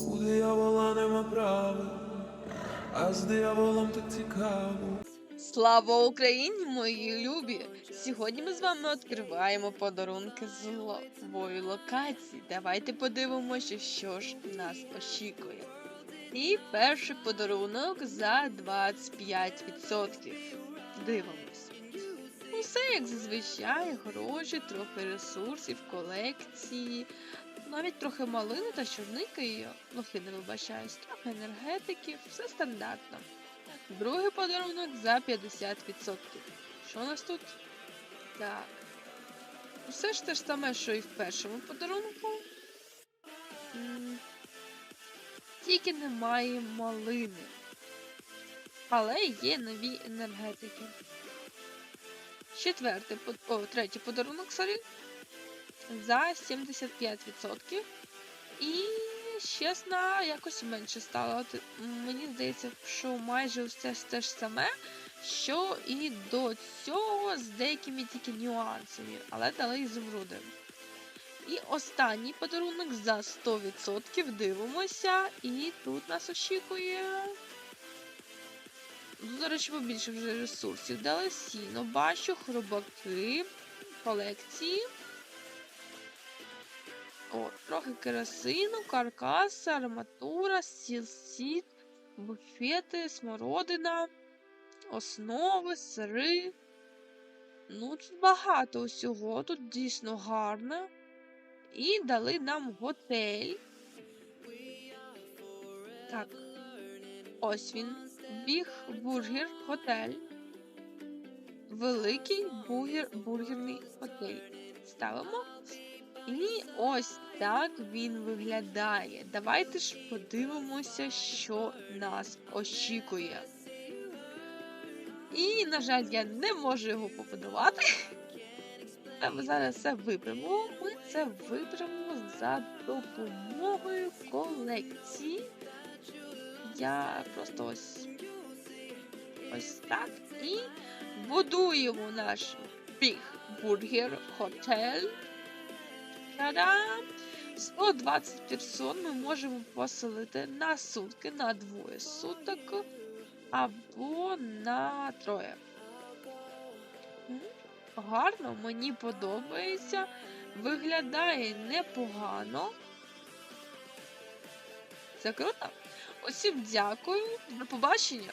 У диявола нема права, а з дияволом так цікаво. Слава Україні, мої любі! Сьогодні ми з вами відкриваємо подарунки з нової локації. Давайте подивимося, що ж нас очікує. І перший подарунок за 25%. Дивимось. Усе як зазвичай, гроші, трохи ресурсів, колекції, навіть трохи малини та чорники, лохи не вибачаюсь, трохи енергетики, все стандартно. Другий подарунок за 50%. Що у нас тут? Так. Все ж те ж саме, що і в першому подарунку. Тільки немає малини. Але є нові енергетики. Четвертий, о, третій подарунок, сорі. За 75%. І чесно, якось менше стало. От мені здається, що майже все те ж саме, що і до цього з деякими тільки нюансами, але дали ізумруди. І останній подарунок за 100% дивимося, і тут нас очікує. Ну, До речі, побільше вже ресурсів дали сіно, бачу, хробаки, колекції. О, трохи керосину, каркас, арматура, сілсіт, буфети, смородина, основи, сири. Ну, тут багато усього, тут дійсно гарно. І дали нам готель. Так. Ось він. Біг бургер готель. Великий бургер, бургерний готель. Ставимо. І ось так він виглядає. Давайте ж подивимося, що нас очікує. І, на жаль, я не можу його побудувати. Ми зараз це виберемо. Ми це виберемо за допомогою колекції. Я просто ось ось так і будуємо наш Hotel. Та-дам! 120 персон ми можемо поселити на сутки, на двоє суток або на троє. Гарно, мені подобається. Виглядає непогано. Це круто. Усім дякую. До побачення.